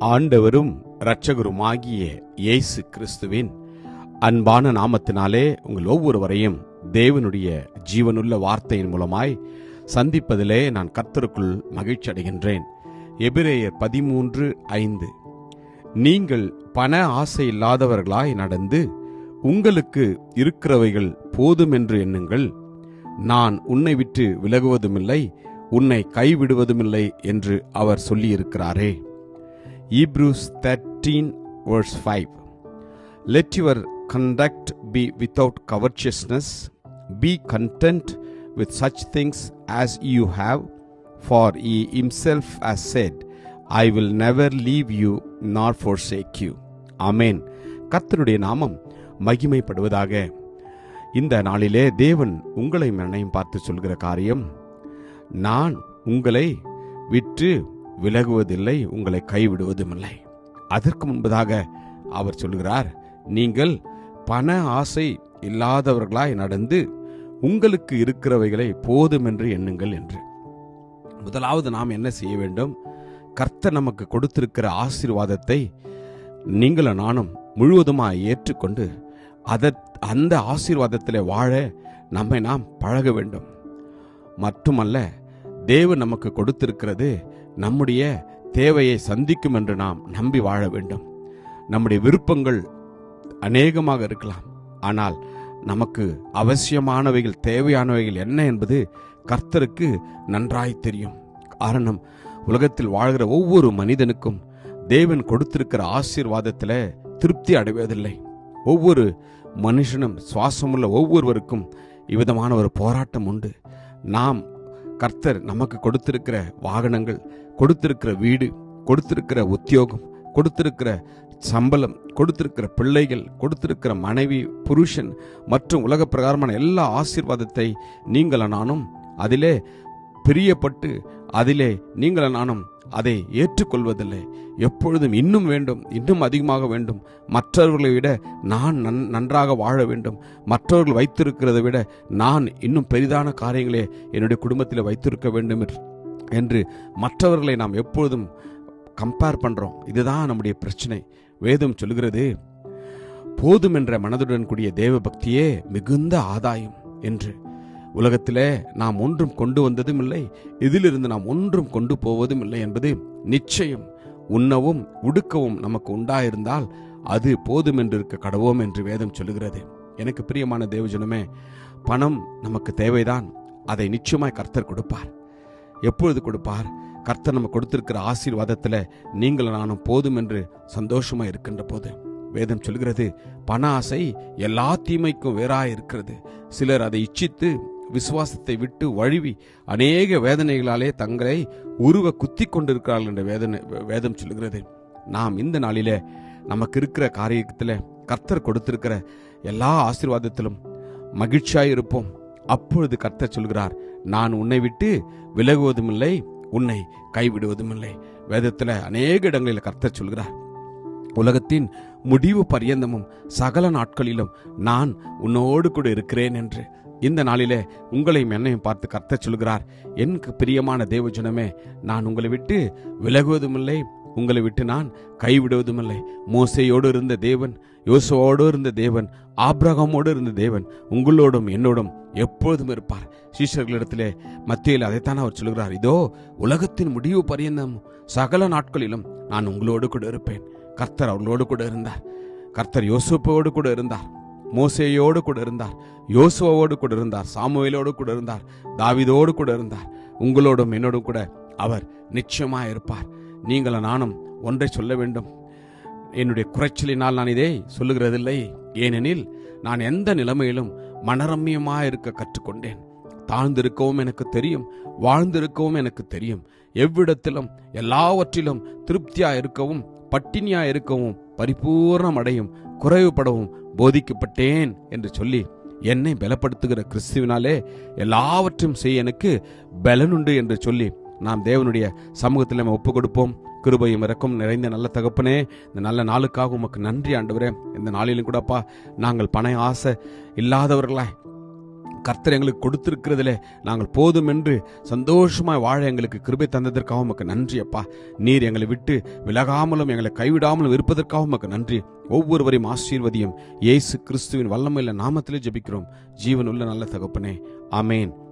ஆண்டவரும் இரட்சகருமாகிய இயேசு கிறிஸ்துவின் அன்பான நாமத்தினாலே உங்கள் ஒவ்வொருவரையும் தேவனுடைய ஜீவனுள்ள வார்த்தையின் மூலமாய் சந்திப்பதிலே நான் கர்த்தருக்குள் மகிழ்ச்சி அடைகின்றேன். எபிரேயர் பதிமூன்று ஐந்து. நீங்கள் பண ஆசை இல்லாதவர்களாய் நடந்து உங்களுக்கு இருக்கிறவைகள் போதுமென்று எண்ணுங்கள். நான் உன்னை விட்டு விலகுவதுமில்லை உன்னை கைவிடுவதுமில்லை என்று அவர் சொல்லியிருக்கிறாரே. Hebrews thirteen verse five let your conduct be without covetousness be content with such things as you have for he himself as said I will never leave you not forsake you amen கர்த்தனுடைய நாமம் மகிமைப்படுவதாக இந்த நாளிலே தேவன் உங்களை மனையும் பார்த்து சொல்கிற காரியம் நான் உங்களை விற்று விலகுவதில்லை உங்களை கைவிடுவதுமில்லை. அதற்கு முன்பதாக அவர் சொல்கிறார் நீங்கள் பண ஆசை இல்லாதவர்களாய் நடந்து உங்களுக்கு இருக்கிறவைகளை போதுமென்று எண்ணுங்கள் என்று. முதலாவது நாம் என்ன செய்ய வேண்டும்? கர்த்தர் நமக்கு கொடுத்திருக்கிற ஆசீர்வாதத்தை நீங்களும் நானும் முழுவதுமாக ஏற்றுக்கொண்டு அதத் அந்த ஆசீர்வாதத்தில் வாழ நம்மை நாம் பழக வேண்டும். மட்டுமல்ல தேவன் நமக்கு கொடுத்திருக்கிறது நம்முடைய தேவையை சந்திக்கும் என்று நாம் நம்பி வாழ வேண்டும். நம்முடைய விருப்பங்கள் அநேகமாக இருக்கலாம். ஆனால் நமக்கு அவசியமானவைகள் தேவையானவைகள் என்ன என்பது கர்த்தருக்கு நன்றாய் தெரியும். காரணம் உலகத்தில் வாழ்கிற ஒவ்வொரு மனிதனுக்கும் தேவன் கொடுத்திருக்கிற ஆசீர்வாதத்தில் திருப்தி அடைவதில்லை. ஒவ்வொரு மனுஷனும் சுவாசமுள்ள ஒவ்வொருவருக்கும் இவ்விதமான ஒரு போராட்டம் உண்டு. நாம் கர்த்தர் நமக்கு கொடுத்திருக்கிற வாகனங்கள் கொடுத்திருக்கிற வீடு கொடுத்திருக்கிற உத்தியோகம் கொடுத்திருக்கிற சம்பளம் கொடுத்திருக்கிற பிள்ளைகள் கொடுத்திருக்கிற மனைவி புருஷன் மற்றும் உலக பிரகாரமான எல்லா ஆசீர்வாதத்தை நீங்கள் நானும் அதிலே பிரியப்பட்டு அதிலே நீங்கள் நானும் அதை ஏற்றுக்கொள்வதில்லை. எப்பொழுதும் இன்னும் வேண்டும் இன்னும் அதிகமாக வேண்டும். மற்றவர்களை விட நான் நன் நன்றாக வாழ வேண்டும். மற்றவர்கள் வைத்திருக்கிறதை விட நான் இன்னும் பெரிதான காரியங்களே என்னுடைய குடும்பத்தில் வைத்திருக்க வேண்டும் என்று- என்று மற்றவர்களை நாம் எப்பொழுதும் கம்பேர் பண்ணுறோம் இதுதான் நம்முடைய பிரச்சனை. வேதம் சொல்கிறது போதும் என்ற மனதுடன் கூடிய தேவ பக்தியே மிகுந்த ஆதாயம் என்று. உலகத்திலே நாம் ஒன்றும் கொண்டு வந்ததும் இல்லை இதிலிருந்து நாம் ஒன்றும் கொண்டு போவதும் இல்லை என்பது நிச்சயம். உண்ணவும் உடுக்கவும் நமக்கு உண்டாயிருந்தால் அது போதும் என்று இருக்க கடவோம் என்று வேதம் சொல்லுகிறது. எனக்கு பிரியமான தேவஜனமே பணம் நமக்கு தேவைதான். அதை நிச்சயமாய் கர்த்தர் கொடுப்பார். எப்பொழுது கொடுப்பார்? கர்த்தர் நம்ம கொடுத்திருக்கிற ஆசீர்வாதத்தில் நீங்கள் நானும் போதும் என்று சந்தோஷமா இருக்கின்ற போது வேதம் சொல்கிறது பண ஆசை எல்லா தீமைக்கும் வேறாக இருக்கிறது. சிலர் அதை இச்சித்து விசுவாசத்தை விட்டு வழுவி அநேக வேதனைகளாலே தங்களை உருவ குத்தி கொண்டிருக்கிறார்கள் என்ற வேதனை வேதம் சொல்கிறது. நாம் இந்த நாளில் நமக்கு இருக்கிற காரியத்தில் கர்த்தர் கொடுத்திருக்கிற எல்லா ஆசீர்வாதத்திலும் மகிழ்ச்சியாக இருப்போம். அப்பொழுது கர்த்தர் சொல்கிறார் நான் உன்னை விட்டு விலகுவதுமில்லை உன்னை கைவிடுவதுமில்லை. வேதத்தில் அநேக இடங்களில் கர்த்தர் சொல்கிறார் உலகத்தின் முடிவு பரியந்தமும் சகல நாட்களிலும் நான் உன்னோடு கூட இருக்கிறேன் என்று. இந்த நாளிலே உங்களையும் என்னையும் பார்த்து கர்த்த சொல்கிறார் எனக்கு பிரியமான தேவஜனமே நான் உங்களை விட்டு விலகுவதுமில்லை உங்களை விட்டு நான் கைவிடுவதுமில்லை. மோசையோடு இருந்த தேவன் யோசுவோடு இருந்த தேவன் ஆப்ரகமோடு இருந்த தேவன் உங்களோடும் என்னோடும் எப்பொழுதும் இருப்பார். சீஷர்களிடத்திலே மத்தியில் அதைத்தான் அவர் சொல்கிறார். இதோ உலகத்தின் முடிவு பரியந்தம். சகல நாட்களிலும் நான் உங்களோடு கூட இருப்பேன். கர்த்தர் அவர்களோடு கூட இருந்தார். கர்த்தர் யோசுப்போடு கூட இருந்தார். மோசேயோடு கூட இருந்தார். யோசுவோடு கூட இருந்தார். சாமுவேலோடு கூட இருந்தார். தாவிதோடு கூட இருந்தார். உங்களோடும் என்னோடும் கூட அவர் நிச்சயமாக இருப்பார் நீங்கள் நானும் ஒன்றை சொல்ல வேண்டும். என்னுடைய குறைச்சலினால் நான் இதை சொல்லுகிறதில்லை. ஏனெனில் நான் எந்த நிலைமையிலும் மனரம்யமாக இருக்க கற்றுக்கொண்டேன். தாழ்ந்திருக்கவும் எனக்கு தெரியும் வாழ்ந்திருக்கவும் எனக்கு தெரியும். எவ்விடத்திலும் எல்லாவற்றிலும் திருப்தியா இருக்கவும் பட்டினியா இருக்கவும் பரிபூர்ணம் அடையும் குறைவுபடவும் போதிக்கப்பட்டேன் என்று சொல்லி என்னை பலப்படுத்துகிற கிறிஸ்துவினாலே எல்லாவற்றையும் செய்ய எனக்கு பலனுண்டு என்று சொல்லி நாம் தேவனுடைய சமூகத்தில் நம்ம ஒப்பு கொடுப்போம் கிருபையும் இறக்கும் நிறைந்த நல்ல தகப்பனே இந்த நல்ல நாளுக்காக உமக்கு நன்றி ஆண்டவரே. இந்த நாளிலும் கூடப்பா நாங்கள் பண ஆசை இல்லாதவர்களாய் கர்த்தர் எங்களுக்கு கொடுத்திருக்கிறதிலே நாங்கள் போதும் என்று சந்தோஷமாய் வாழ எங்களுக்கு கிருபை தந்ததற்காக உமக்கு நன்றி அப்பா. நீர் எங்களை விட்டு விலகாமலும் எங்களை கைவிடாமலும் இருப்பதற்காக உமக்கு நன்றி. ஒவ்வொருவரையும் ஆசீர்வதியும். இயேசு கிறிஸ்துவின் வல்லமையில நாமத்திலே ஜபிக்கிறோம். ஜீவனுள்ள நல்ல தகப்பனே. Amen